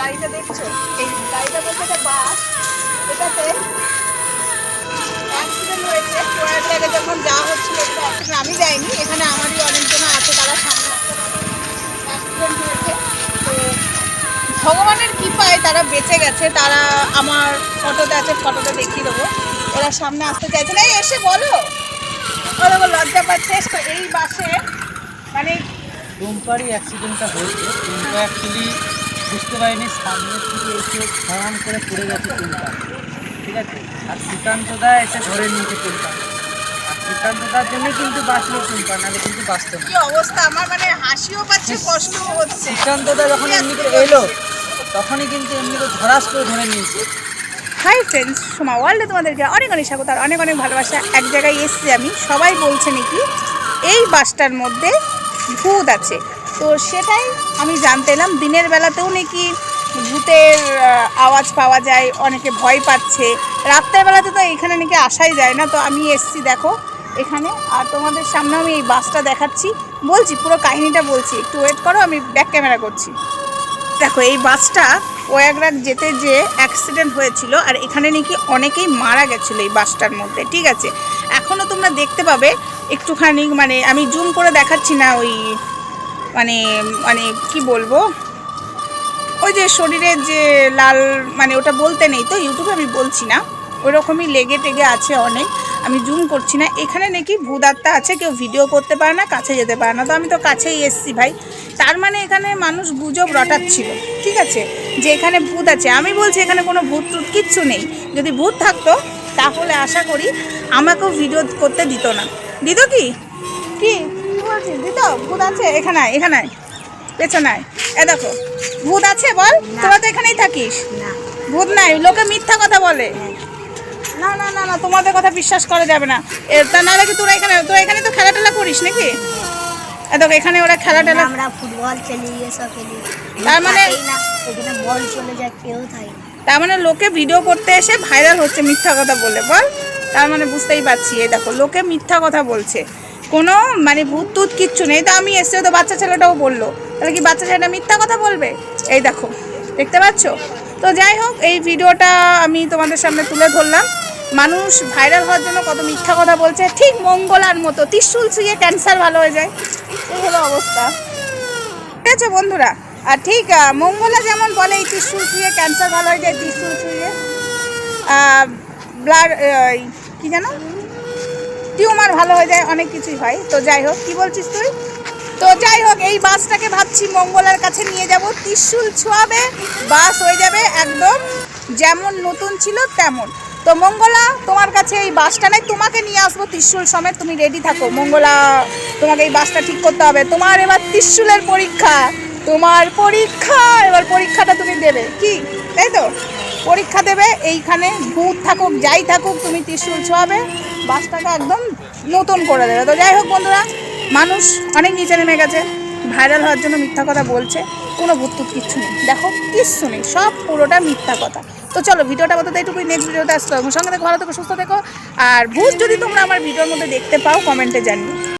গাড়িটা দেখছ? এই গাড়িটা বলতে একটা বাস। এটাতে অ্যাক্সিডেন্ট হয়েছে। জায়গায় যখন যাওয়া হচ্ছিল এটা accident আমি যাইনি, এখানে আমারই অনেকজন আছে তারা সামনে অ্যাক্সিডেন্ট হয়েছে। তো ভগবানের কৃপায় তারা বেঁচে গেছে। তারা আমার ফটোতে আছে, ফটোটা দেখিয়ে দেবো। ওরা সামনে আসতে চাইছে না। এসে বলো। ওরা লজ্জা পাচ্ছে। এই বাসে মানে টুম্পারই অ্যাক্সিডেন্টটা হয়েছে। বুঝতে পারিনি সামনে থেকে এসে ফরাম করে পড়ে গেছে টুম্পা ঠিক আছে? আর সুকান্তদা এসে ধরে নিয়েছে সুকান্তদার জন্য কিন্তু বাঁচলো টুম্পা নাহলে কিন্তু বাঁচতো না। অবস্থা? আমার মানে হাসিও পাচ্ছে কষ্টও হচ্ছে। সুকান্তদা যখন এমনি করে এলো তখনই কিন্তু এমনি করে ধরাস করে ধরে নিয়েছে। হাই ফ্রেন্ডস সোমা ওয়ার্ল্ডে তোমাদেরকে অনেক অনেক স্বাগত আর অনেক অনেক ভালোবাসা। এক জায়গায় এসছি আমি সবাই বলছে নাকি এই বাসটার মধ্যে ভূত আছে। তো সেটাই আমি জানতে এলাম। দিনের বেলাতেও নাকি ভূতের আওয়াজ পাওয়া যায়, অনেকে ভয় পাচ্ছে। রাত্রের বেলাতে তো এখানে নাকি আসাই যায় না। তো আমি এসছি, দেখো, এখানে। আর তোমাদের সামনে আমি এই বাসটা দেখাচ্ছি। বলছি, পুরো কাহিনীটা বলছি। একটু ওয়েট করো, আমি ব্যাক ক্যামেরা করছি। দেখো, এই বাসটা ওয়াগ্রাক যেতে যে অ্যাক্সিডেন্ট হয়েছিল, আর এখানে নাকি অনেকেই মারা গেছিল এই বাসটার মধ্যে, ঠিক আছে? এখনও তোমরা দেখতে পাবে, একটুখানি মানে আমি জুম করে দেখাচ্ছি না ওই মানে মানে কি বলব? ওই যে শরীরের যে লাল মানে ওটা বলতে নেই তো, ইউটিউবে আমি বলছি না। ওই রকমই লেগে টেগে আছে অনেক, আমি জুম করছি না। এখানে নাকি ভূত আত্মা আছে, কেউ ভিডিও করতে পারে না, কাছে যেতে পারে না। তো আমি তো কাছেই এসছি ভাই। তার মানে এখানে মানুষ গুজব রটাচ্ছিল, ঠিক আছে? যে এখানে ভূত আছে। আমি বলছি এখানে কোনো ভূত টুত কিচ্ছু নেই। যদি ভূত থাকতো, তাহলে আশা করি আমাকেও ভিডিও করতে দিত না। দিত কি? কি? বলছিস? দিত ভূত আছে এখানে এখানে আয়। পেছনায়। এ দেখো ভূত আছে বল তোরা তো এখানেই থাকিস। ভূত নাই লোকে মিথ্যা কথা বলে। না না না না তোমাদের কথা বিশ্বাস করা যাবে না। তা নাহলে কি তোরা এখানে তোরা এখানে তো খেলা টেলা করিস নাকি? দেখো এখানে ওরা খেলা টেলা আমরা ফুটবল খেলি এসব খেলি। তার মানে- এখানে বল চলে যায় কেউ থাকে তার মানে লোকে ভিডিও করতে এসে ভাইরাল হচ্ছে মিথ্যা কথা বলে বল? তার মানে বুঝতেই পারছি এই দেখো লোকে মিথ্যা কথা বলছে। কোনো মানে ভূত টুত কিচ্ছু নেই। তো আমি এসে তো বাচ্চা ছেলেটাও বলল। তাহলে কি বাচ্চা ছেলেটা মিথ্যা কথা বলবে? এই দেখো, দেখতে পাচ্ছ? তো যাই হোক, এই ভিডিওটা আমি তোমাদের সামনে তুলে ধরলাম। মানুষ ভাইরাল হওয়ার জন্য কত মিথ্যা কথা বলছে। ঠিক মঙ্গলার মতো। ত্রিশুল ছুঁয়ে ক্যান্সার ভালো হয়ে যায়। এই হলো অবস্থা। ঠিক আছে বন্ধুরা? আর ঠিক মঙ্গলা যেমন বলে, এই ত্রিশুল ছুঁয়ে ক্যান্সার ভালো হয়ে যায়, ত্রিশুল ছুঁয়ে ব্লাড কি জানো টিউমার ভালো হয়ে যায়, অনেক কিছুই হয়। তো যাই হোক, কি বলছিস তুই? তো যাই হোক, এই বাসটাকে ভাবছি মঙ্গলার কাছে নিয়ে যাব। ত্রিশুল ছোঁয়াবে, বাস হয়ে যাবে একদম যেমন নতুন ছিল তেমন। তো মঙ্গলা, তোমার কাছে এই বাসটা নাই, তোমাকে নিয়ে আসব ত্রিশুল সমেত, তুমি রেডি থাকো। মঙ্গলা, তোমাকে এই বাসটা ঠিক করতে হবে। তোমার এবার ত্রিশুলের পরীক্ষা, তোমার পরীক্ষা, এবার পরীক্ষাটা তুমি দেবে। কি? তাই তো? পরীক্ষা দেবে, এইখানে ভূত থাকুক, যাই থাকুক, তুমি ত্রিশুল ছোঁয়াবে বাসটাকে একদম নতুন করে দেবে। তো যাই হোক বন্ধুরা, মানুষ অনেক নিচে নেমে গেছে ভাইরাল হওয়ার জন্য মিথ্যা কথা বলছে, কোনো ভূত কিচ্ছু নেই। দেখো, কিচ্ছু নেই, সব পুরোটা মিথ্যা কথা। তো চলো, ভিডিওটা বলতে এইটুকুই নেক্সট ভিডিওতে আসতে হবে। সঙ্গে থেকে ভালো থেকো, সুস্থ থেকো, আর ভূত যদি তোমরা আমার ভিডিওর মধ্যে দেখতে পাও কমেন্টে জানিও।